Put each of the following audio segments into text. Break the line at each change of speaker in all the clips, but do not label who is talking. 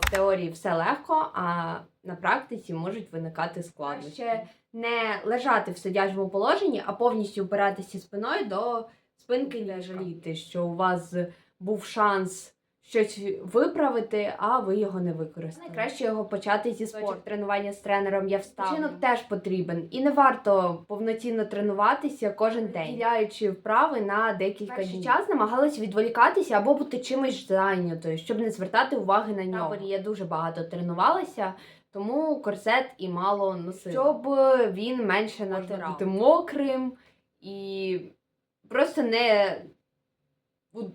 В теорії все легко, а на практиці можуть виникати складнощі. Ще не лежати в сидячому положенні, а повністю опиратися спиною до спинки для жаліти, що у вас був шанс щось виправити, а ви його не використали. Найкраще його почати зі спорту. Тренування з тренером я вставлю. Відпочинок теж потрібен. І не варто повноцінно тренуватися кожен день, діляючи вправи на декілька
Перший
днів. час намагалася відволікатися або бути чимось зайнятою, щоб не звертати уваги на нього. Я дуже багато тренувалася. Тому корсет і мало носив. Щоб він менше натирав. бути мокрим і просто не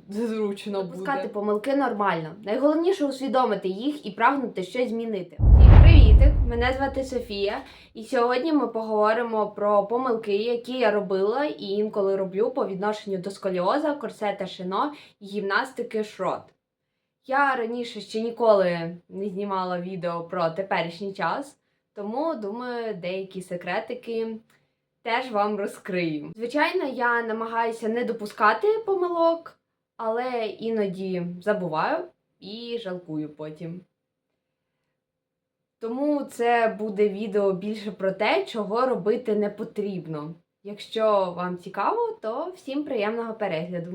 зручно Допускати
буде.
помилки нормально. Найголовніше усвідомити їх і прагнути щось змінити. Всім привітик! Мене звати Софія, і сьогодні ми поговоримо про помилки, які я робила і інколи роблю по відношенню до сколіоза, корсета шино і гімнастики шрот. Я раніше ще ніколи не знімала відео про теперішній час, тому думаю, деякі секретики теж вам розкрию. Звичайно, я намагаюся не допускати помилок, але іноді забуваю і жалкую потім. Тому це буде відео більше про те, чого робити не потрібно. Якщо вам цікаво, то всім приємного перегляду.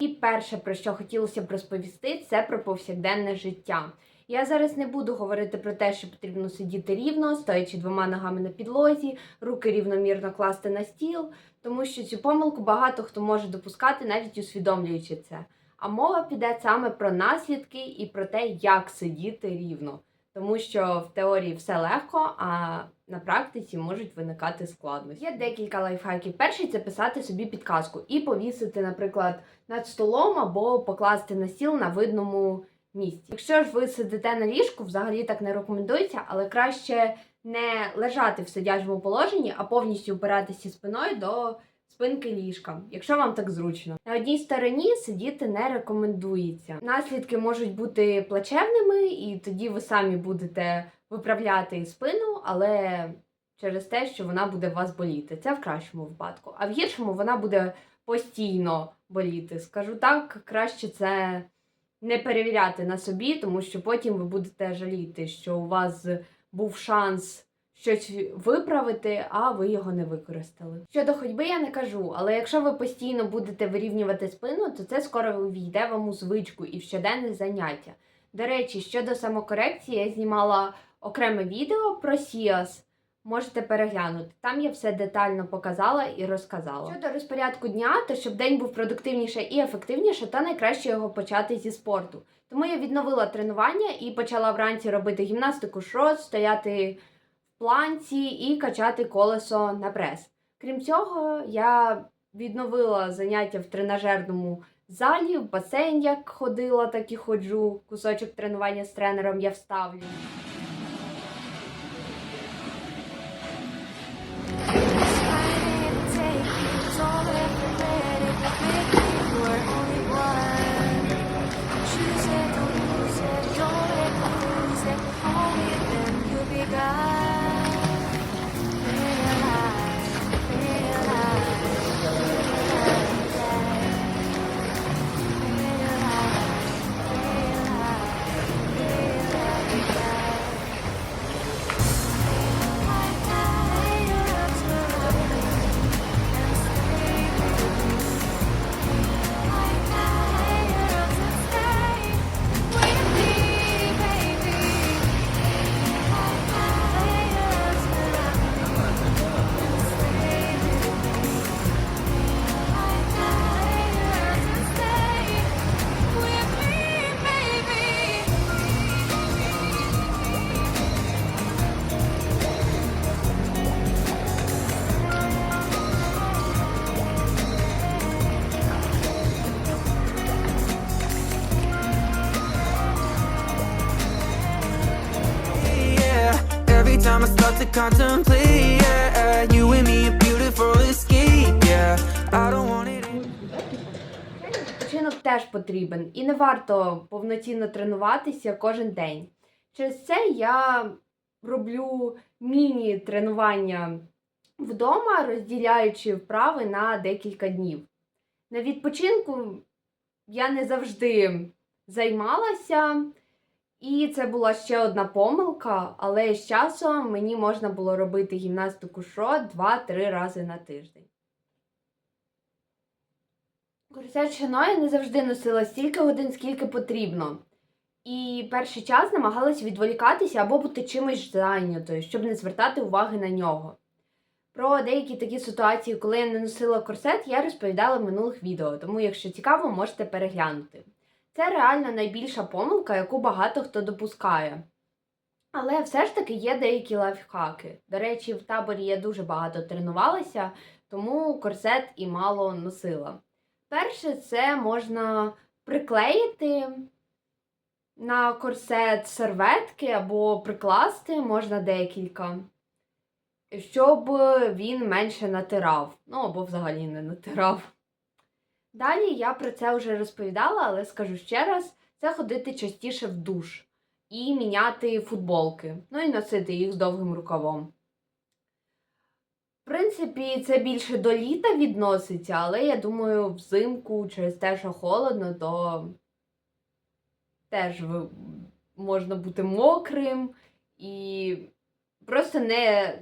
І перше, про що хотілося б розповісти, це про повсякденне життя. Я зараз не буду говорити про те, що потрібно сидіти рівно, стоячи двома ногами на підлозі, руки рівномірно класти на стіл, тому що цю помилку багато хто може допускати, навіть усвідомлюючи це. А мова піде саме про наслідки і про те, як сидіти рівно. Тому що в теорії все легко, а на практиці можуть виникати складності. Є декілька лайфхаків. Перший це писати собі підказку і повісити, наприклад, над столом або покласти на стіл на видному місці. Якщо ж ви сидите на ліжку, взагалі так не рекомендується, але краще не лежати в сидячому положенні, а повністю опиратися спиною до спинки ліжка, якщо вам так зручно. На одній стороні сидіти не рекомендується. Наслідки можуть бути плачевними, і тоді ви самі будете виправляти спину, але через те, що вона буде вас боліти. Це в кращому випадку. А в гіршому вона буде постійно боліти. Скажу так, краще це не перевіряти на собі, тому що потім ви будете жаліти, що у вас був шанс щось виправити, а ви його не використали. Щодо ходьби я не кажу, але якщо ви постійно будете вирівнювати спину, то це скоро увійде вам у звичку і в щоденне заняття. До речі, щодо самокорекції, я знімала окреме відео про Сіас. Можете переглянути. Там я все детально показала і розказала. Щодо розпорядку дня, то щоб день був продуктивніше і ефективніше, то найкраще його почати зі спорту. Тому я відновила тренування і почала вранці робити гімнастику шрот, стояти в планці і качати колесо на прес. Крім цього, я відновила заняття в тренажерному залі, в басейн як ходила, так і ходжу. Кусочок тренування з тренером я вставлю.
Time I start to contemplate, yeah, you and me a beautiful escape, yeah. I don't want it.
Відпочинок теж потрібен і не варто повноцінно тренуватися кожен день. Через це я роблю міні-тренування вдома, розділяючи вправи на декілька днів. На відпочинку я не завжди займалася. І це була ще одна помилка, але з часом мені можна було робити гімнастику що 2-3 рази на тиждень. Корсет Шано не завжди носила стільки годин, скільки потрібно. І перший час намагалась відволікатися або бути чимось зайнятою, щоб не звертати уваги на нього. Про деякі такі ситуації, коли я не носила корсет, я розповідала в минулих відео, тому якщо цікаво, можете переглянути. Це реально найбільша помилка, яку багато хто допускає. Але все ж таки є деякі лайфхаки. До речі, в таборі я дуже багато тренувалася, тому корсет і мало носила. Перше, це можна приклеїти на корсет серветки або прикласти можна декілька, щоб він менше натирав. Ну або взагалі не натирав. Далі я про це вже розповідала, але скажу ще раз: це ходити частіше в душ і міняти футболки, ну і носити їх з довгим рукавом. В принципі, це більше до літа відноситься, але я думаю, взимку через те, що холодно, то теж можна бути мокрим і просто не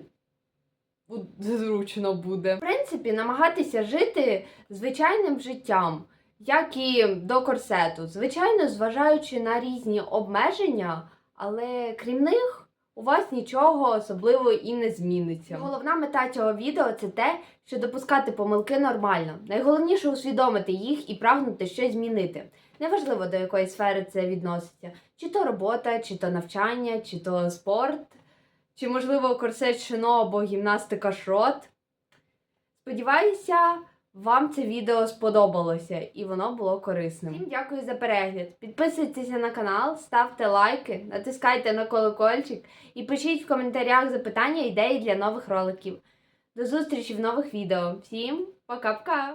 зручно буде. В принципі, намагатися жити звичайним життям, як і до корсету. Звичайно, зважаючи на різні обмеження, але крім них. У вас нічого особливого і не зміниться. Головна мета цього відео це те, що допускати помилки нормально. Найголовніше усвідомити їх і прагнути щось змінити. Неважливо до якої сфери це відноситься: чи то робота, чи то навчання, чи то спорт, чи, можливо, корсет шино або гімнастика шрот. Сподіваюся, вам це відео сподобалося і воно було корисним. Всім дякую за перегляд. Підписуйтеся на канал, ставте лайки, натискайте на колокольчик і пишіть в коментарях запитання, ідеї для нових роликів. До зустрічі в нових відео. Всім пока-пока!